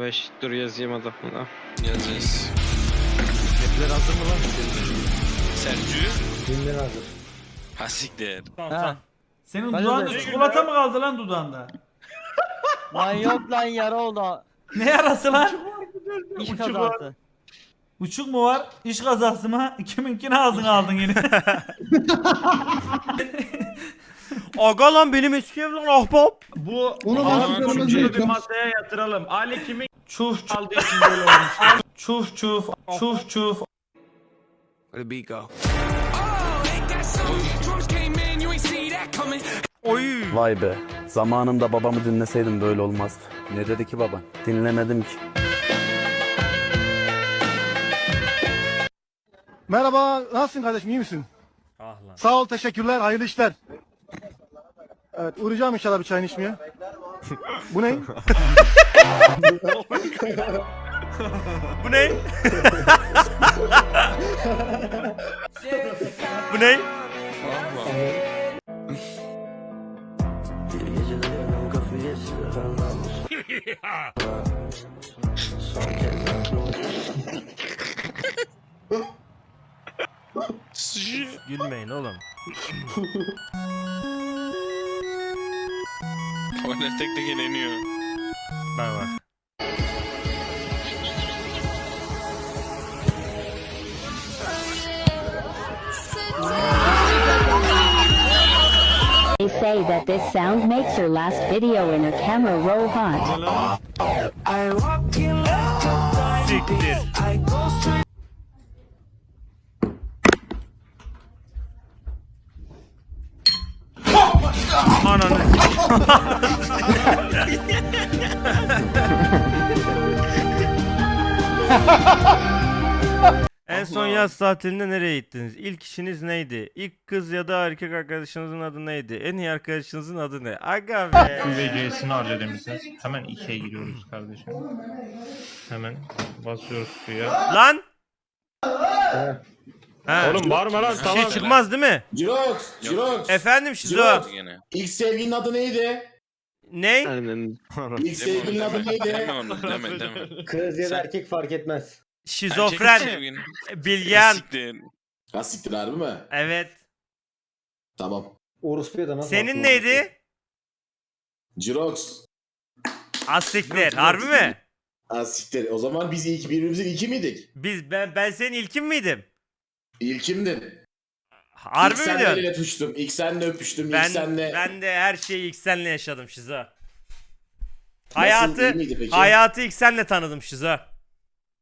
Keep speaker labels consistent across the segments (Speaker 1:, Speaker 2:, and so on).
Speaker 1: 5 dur yazayım adamına.
Speaker 2: Yaz yaz.
Speaker 3: Rapler hazır mı lan?
Speaker 2: Sergü.
Speaker 4: Dinler hazır.
Speaker 2: Ha siktir.
Speaker 5: Ha.
Speaker 6: Senin dudağında
Speaker 5: de.
Speaker 6: çikolata mı kaldı lan dudağında?
Speaker 5: Lan yok lan yara oldu.
Speaker 6: Ne yarası lan?
Speaker 5: İş
Speaker 6: Uçuk
Speaker 5: kazası.
Speaker 6: Uçuk mu var? İş kazası mı? Kiminkini ağzına aldın yine.
Speaker 7: Aga lan benim eski ev lan ahbap.
Speaker 8: Bu
Speaker 4: Onu başlıklarımız yok.
Speaker 8: bir masaya yatıralım. Ali kimin
Speaker 6: çuf çuf
Speaker 8: aldığı için böyle olmuş.
Speaker 6: çuf çuf çuf çuf.
Speaker 2: Where the beat go?
Speaker 7: Oy.
Speaker 9: Vay be. Zamanında babamı dinleseydim böyle olmazdı. Ne dedi ki baban? Dinlemedim ki.
Speaker 4: Merhaba, nasılsın kardeşim, iyi misin?
Speaker 7: Ah lan.
Speaker 4: Sağ ol, teşekkürler, hayırlı işler. Evet, uğrayacağım inşallah bir çayını içmeye. Bu ne?
Speaker 7: Bu ne? Bu ne? Gülmeyin oğlum.
Speaker 2: Korner tek tek eleniyor.
Speaker 7: Bak bak.
Speaker 10: They say that this sound makes your last video in a camera roll hot.
Speaker 7: Siktir. En son yaz tatilinde nereye gittiniz? İlk işiniz neydi? İlk kız ya da erkek arkadaşınızın adı neydi? En iyi arkadaşınızın adı ne? Aga be.
Speaker 8: UVC'sini harcamışsınız. Hemen işe giriyoruz kardeşim. Hemen basıyoruz suya.
Speaker 7: Lan! Ha.
Speaker 8: Oğlum bağırma lan
Speaker 7: bir
Speaker 8: tamam.
Speaker 7: şey çıkmaz değil mi?
Speaker 11: Jirox, Jirox.
Speaker 7: Efendim Şizo.
Speaker 11: İlk sevgilinin adı neydi?
Speaker 7: Ne?
Speaker 1: Aynen.
Speaker 11: İlk sevgilinin adı
Speaker 2: Deme
Speaker 11: neydi?
Speaker 2: onu deme deme.
Speaker 4: Kız ya
Speaker 2: Sen-
Speaker 4: erkek fark etmez.
Speaker 7: Şizofren.
Speaker 2: Sevgilin.
Speaker 7: Bilgen.
Speaker 2: Siktir.
Speaker 11: Ha siktir harbi mi?
Speaker 7: Evet.
Speaker 11: Tamam.
Speaker 4: Orospu'ya da nasıl
Speaker 7: Senin neydi?
Speaker 11: Jirox.
Speaker 7: Asiktir. Harbi mi?
Speaker 11: Ha siktir. O zaman biz ilk birbirimizin ilki miydik?
Speaker 7: Biz ben ben senin ilkin miydim?
Speaker 11: İlkimdin.
Speaker 7: Harbi
Speaker 11: ilk
Speaker 7: mi
Speaker 11: senle
Speaker 7: diyorsun?
Speaker 11: eline tutuştum. İlk senle öpüştüm.
Speaker 7: Ben
Speaker 11: ilk senle...
Speaker 7: ben de her şeyi ilk senle yaşadım Şizo. Hayatı
Speaker 11: iyi miydi peki?
Speaker 7: hayatı ilk senle tanıdım Şizo.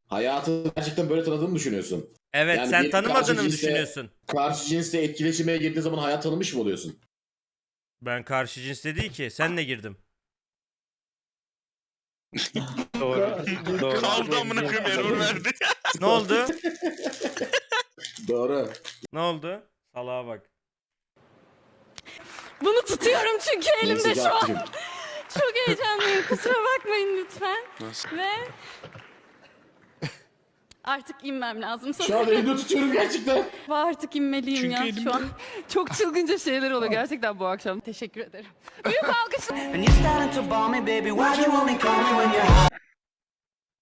Speaker 11: Hayatı gerçekten böyle tanıdığını mı düşünüyorsun?
Speaker 7: Evet
Speaker 11: Yani
Speaker 7: sen
Speaker 11: bir
Speaker 7: tanımadığını mı
Speaker 11: karşı cinsle-
Speaker 7: düşünüyorsun?
Speaker 11: Karşı cinsle etkileşime girdiğin zaman hayat tanımış mı oluyorsun?
Speaker 7: Ben karşı cinsle değil ki senle girdim.
Speaker 1: Doğru. Doğru.
Speaker 2: Kaldı amına koyayım error verdi.
Speaker 7: Ne oldu?
Speaker 11: Doğru.
Speaker 7: ne oldu? Salağa bak.
Speaker 10: Bunu tutuyorum çünkü elimde şu an. Çok heyecanlıyım. Kusura bakmayın lütfen.
Speaker 2: Nasıl?
Speaker 10: Ve artık inmem lazım.
Speaker 11: Şu an elimde tutuyorum gerçekten.
Speaker 10: Artık inmeliyim
Speaker 2: Çünkü
Speaker 10: ya
Speaker 2: elimde.
Speaker 10: şu an. Çok çılgınca şeyler oluyor gerçekten bu akşam. Teşekkür ederim. Büyük alkışlar.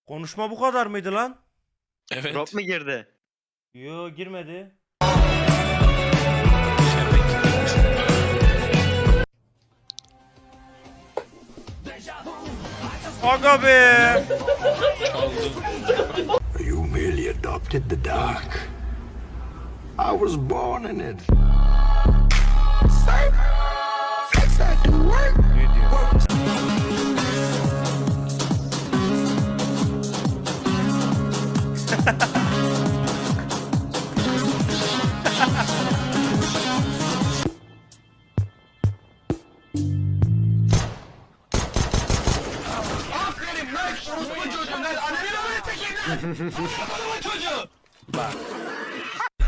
Speaker 7: Konuşma bu kadar mıydı lan?
Speaker 2: Evet.
Speaker 1: Drop mu girdi?
Speaker 7: Yo girmedi. Aga be.
Speaker 3: You merely adopted the dark. I was born in it.
Speaker 7: Ne diyor?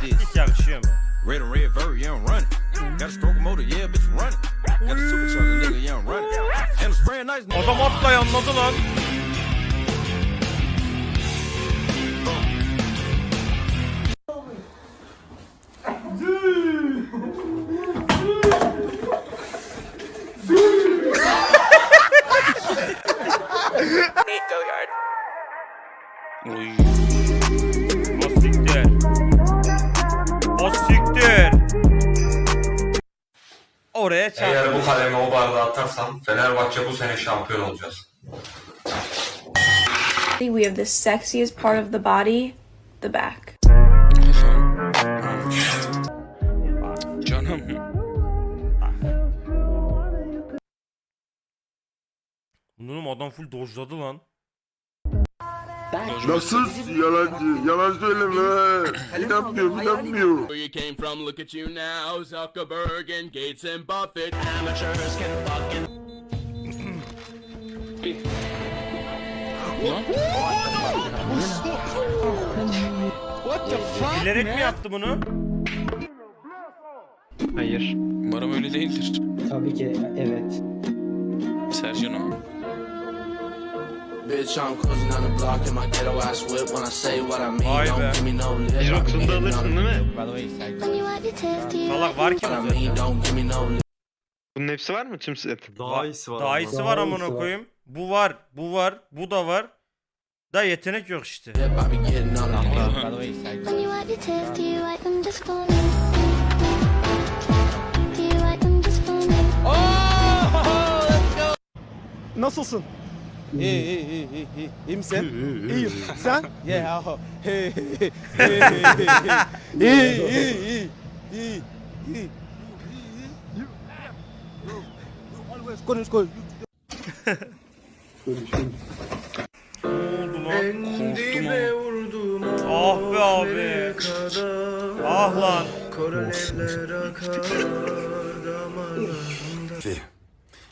Speaker 7: Hiç yakışıyor mu?
Speaker 2: Red and red vert, yeah, I'm running. Got a stroke motor, yeah, bitch, running. Got a supercharger, nigga, yeah, I'm running. And a spraying nice.
Speaker 7: Adam atla anladı lan.
Speaker 3: Bardağa atarsam Fenerbahçe bu sene şampiyon olacağız.
Speaker 10: We have the sexiest part of the body, the back.
Speaker 2: Canım.
Speaker 7: Bunun adam full dojladı lan.
Speaker 3: Nasıl yalancı? Yalan söyleme. İnanmıyor, inanmıyor.
Speaker 2: Where you came from, look at you now. Zuckerberg and Gates and Buffett. Amateurs can fucking.
Speaker 7: Bilerek mi yaptı bunu?
Speaker 1: Hayır.
Speaker 2: Umarım öyle değildir.
Speaker 5: Tabii ki evet.
Speaker 2: Sercan o.
Speaker 11: Bitch, I'm cruising down the block in my ghetto ass whip. When I say what I mean,
Speaker 7: Vay be.
Speaker 11: don't give me no lip. I be
Speaker 1: Jirox'unu da
Speaker 11: getting
Speaker 1: alırsın değil mi?
Speaker 7: Salak var ki
Speaker 11: What I mean, don't give me no lip.
Speaker 1: Bunun hepsi var mı tüm set?
Speaker 7: Daha iyisi var. Daha iyisi var amına koyayım. Bu var, bu var, bu da var. Da yetenek yok işte.
Speaker 11: I be getting on the
Speaker 4: Nasılsın?
Speaker 5: İyi iyi iyi iyi iyi. İyi misin?
Speaker 4: İyiyim. Sen?
Speaker 5: Yeah. Hey hey hey hey. İyi iyi iyi. İyi iyi. Konuş konuş.
Speaker 7: Ne oldu lan? Ah be abi. Ah lan.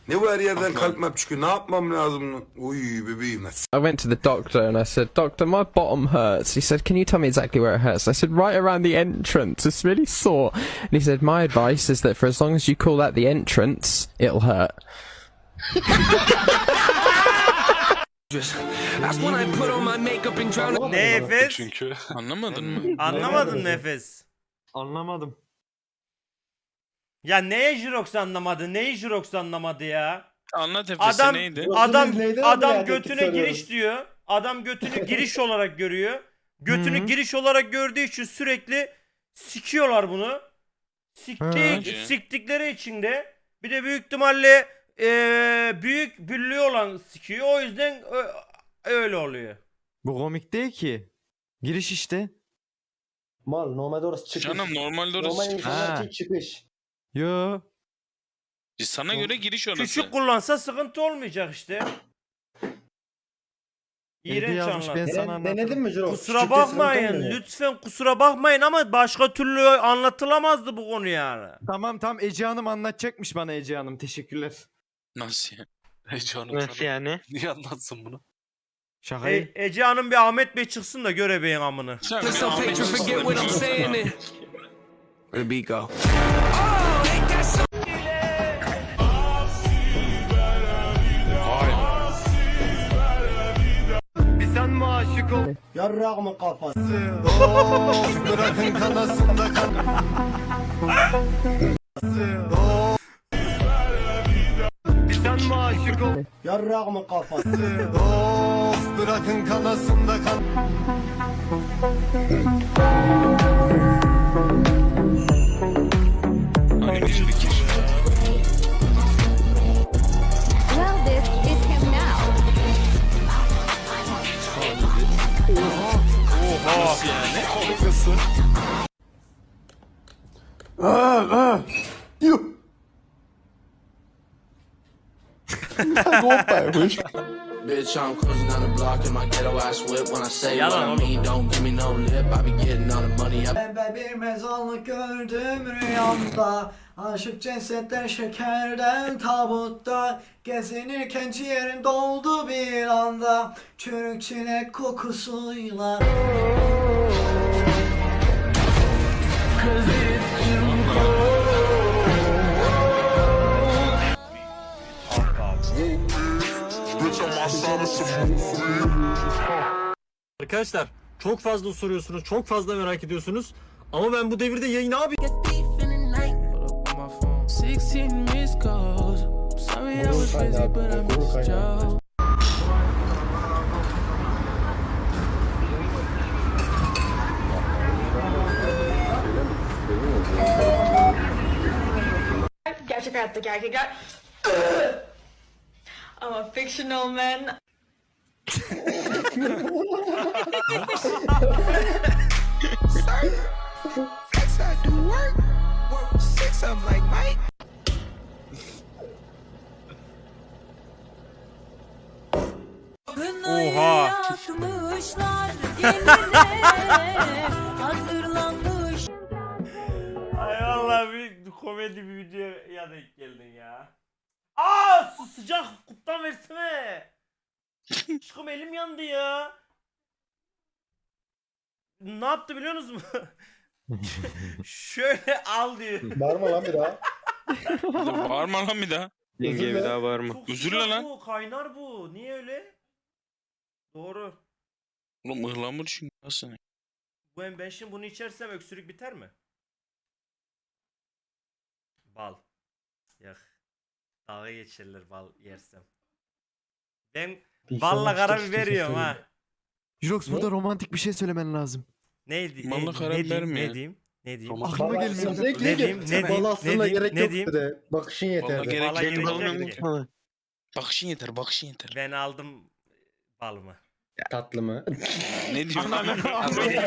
Speaker 3: Ne bu her yerden kalp map çıkıyor? Ne yapmam lazım? Uy bebeğim.
Speaker 12: I went to the doctor and I said, Doctor, my bottom hurts. He said, Can you tell me exactly where it hurts? I said, Right around the entrance. It's really sore. And he said, My advice is that for as long as you call that the entrance, it'll hurt.
Speaker 2: That's when I put on my makeup and drown.
Speaker 7: Nefes.
Speaker 2: Anlamadın mı?
Speaker 7: Anlamadın nefes.
Speaker 4: Anlamadım.
Speaker 7: Ya neye Jirox anlamadı? Neyi Jirox anlamadı ya?
Speaker 2: Anlat
Speaker 7: Adam adam
Speaker 5: neydi
Speaker 7: adam
Speaker 5: ya?
Speaker 7: götüne
Speaker 5: Teknik
Speaker 7: giriş diyor. Adam götünü giriş olarak görüyor. Götünü giriş olarak gördüğü için sürekli sikiyorlar bunu. Siktik,
Speaker 2: Hı.
Speaker 7: siktikleri için de bir de büyük ihtimalle eee, büyük büllü olan sikiyor. O yüzden ö- öyle oluyor.
Speaker 5: Bu komik değil ki. Giriş işte.
Speaker 4: Mal normalde orası çıkış.
Speaker 2: Canım normalde
Speaker 4: Normal
Speaker 2: orası
Speaker 4: insanlar
Speaker 5: Ha.
Speaker 4: için çıkış.
Speaker 5: Yo.
Speaker 2: sana göre giriş orası.
Speaker 7: Küçük kullansa sıkıntı olmayacak işte.
Speaker 5: Evde
Speaker 7: İğrenç
Speaker 5: yazmış, ben
Speaker 7: anlat.
Speaker 5: sana anlatırım.
Speaker 4: Denedin mi Jiro?
Speaker 7: Kusura bakmayın. Lütfen kusura bakmayın ama başka türlü anlatılamazdı bu konu yani.
Speaker 5: Tamam tamam Ece Hanım anlatacakmış bana Ece Hanım. Teşekkürler.
Speaker 2: Nasıl ya?
Speaker 1: Nasıl yani?
Speaker 8: Niye anlatsın bunu?
Speaker 5: Şakayı.
Speaker 7: E, Ece Hanım bir Ahmet Bey çıksın da göre beyin amını.
Speaker 2: Sen bir Ahmet Usta'sın.
Speaker 11: Where the beat go?
Speaker 4: Mi aşık ol? Yarrak mı kafası? Bırakın kanasında kan. Yarrak mı kafası? Bırakın kanasında kan.
Speaker 2: Aynı bir
Speaker 11: Bitch, I'm cruising down the block in my ghetto ass whip. When I say what I
Speaker 7: oğlum.
Speaker 11: mean, don't give me no lip. I be getting all the money. I
Speaker 5: Ben bir mezarlık gördüm rüyamda Aşık cesetler şekerden tabutta Gezinirken ciğerim doldu bir anda Çürük çilek kokusuyla
Speaker 4: Arkadaşlar çok fazla soruyorsunuz, çok fazla merak ediyorsunuz. Ama ben bu devirde yayın abi...
Speaker 13: Gerçek hayattaki erkekler ama fictional men
Speaker 7: Aşkım elim yandı ya. Ne yaptı biliyor musunuz? Şöyle al diyor.
Speaker 4: Bağırma lan bir daha.
Speaker 2: Bağırma lan bir daha.
Speaker 1: Yenge bir daha var mı?
Speaker 7: Çok sıcak
Speaker 2: dile lan.
Speaker 7: bu, kaynar bu. Niye öyle? Doğru.
Speaker 2: Oğlum ıhlamur çünkü nasıl?
Speaker 7: Bu hem ben şimdi bunu içersem öksürük biter mi? Bal. Yok. Dalga geçerler bal yersem. Ben balla karabiber yiyorum ha.
Speaker 4: Jirox burada romantik bir şey söylemen lazım.
Speaker 7: Neydi?
Speaker 2: Balla
Speaker 7: ne,
Speaker 2: karabiber
Speaker 7: ne diyeyim,
Speaker 2: mi
Speaker 7: ne diyeyim? Ne diyeyim?
Speaker 4: Aklıma gelmiyor.
Speaker 7: Ne diyeyim? Ne diyeyim? Ne diyeyim? Ne diyeyim?
Speaker 4: de. Bakışın
Speaker 2: Vallahi gerek
Speaker 7: Valla
Speaker 2: yok.
Speaker 7: gerek yok.
Speaker 2: Bakışın yeter, bakışın yeter.
Speaker 7: Ben aldım balımı.
Speaker 4: Tatlı mı?
Speaker 2: Ne diyorsun?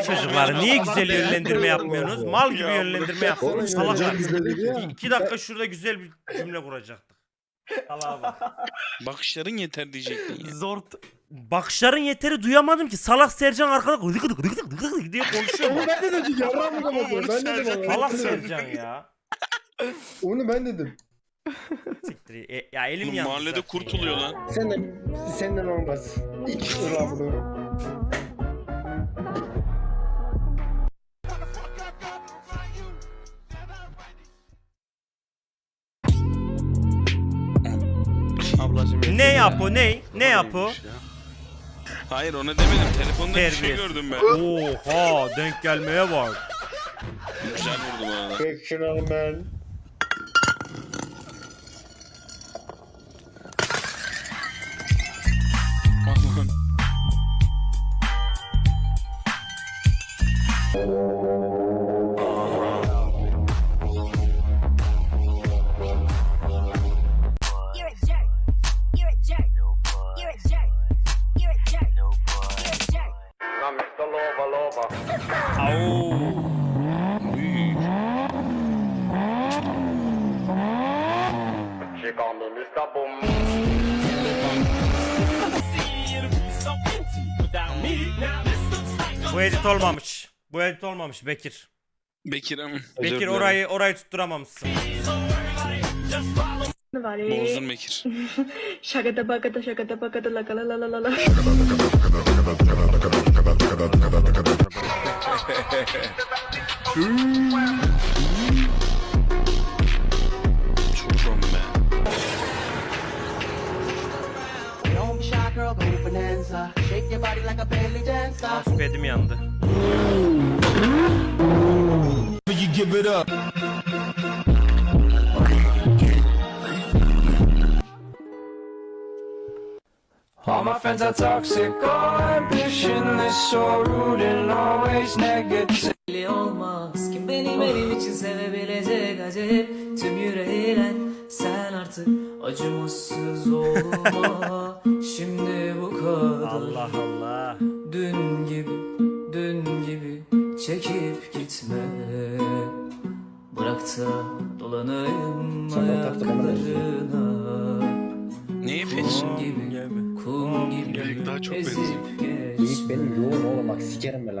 Speaker 7: Çocuklar niye güzel yönlendirme yapmıyorsunuz? Mal gibi
Speaker 2: Ya
Speaker 7: yönlendirme yapıyorsunuz. Salaklar. İki, iki dakika şurada güzel bir cümle kuracaktık. Salaha bak.
Speaker 2: Bakışların yeter diyecektin ya.
Speaker 7: Zor. Bakışların yeteri duyamadım ki. Salak Sercan arkada gıdık gıdık gıdık gıdık gıdık diye konuşuyor.
Speaker 4: Onu ben de dedim. Yarram mı
Speaker 2: Oğlum,
Speaker 4: Ben dedim onu.
Speaker 7: Salak Sercan ya.
Speaker 4: Onu ben dedim.
Speaker 7: Siktir. E, ya elim
Speaker 2: Oğlum,
Speaker 7: yandı
Speaker 2: mahallede
Speaker 7: zaten
Speaker 2: kurtuluyor
Speaker 7: ya.
Speaker 2: lan.
Speaker 4: Senden, senden olmaz. İç ıhlamuru.
Speaker 7: Ne yap o ne? Ne yap o?
Speaker 2: Hayır ona demedim. Telefonda bir şey
Speaker 7: Terbiyesiz.
Speaker 2: gördüm ben.
Speaker 7: Oha denk gelmeye bak.
Speaker 2: Güzel vurdu arada.
Speaker 4: Fictional man.
Speaker 2: Aman.
Speaker 7: Bu edit olmamış. Bu edit olmamış Bekir.
Speaker 2: Bekir'im.
Speaker 7: Bekir orayı orayı tutturamamışsın.
Speaker 2: Bozdun Bekir.
Speaker 13: Şakada bakada şakada bakada la la la la la
Speaker 7: Mousepad'im yandı.
Speaker 14: All my friends are toxic, all ambitionless, so rude and always negative.
Speaker 13: olmaz. Kim benim elim için sevebilecek acayip tüm yüreğiyle Sen artık acımasız olma. Şimdi bu kadar
Speaker 7: Allah Allah.
Speaker 13: Dün gibi, dün gibi çekip gitme. Bırak da dolanayım ayaklarına.
Speaker 2: Neyi peşin?
Speaker 13: Kum gibi, kum gibi.
Speaker 2: Daha çok
Speaker 13: ezip geç
Speaker 4: benim yoğun oğlum bak sikerim ben lan.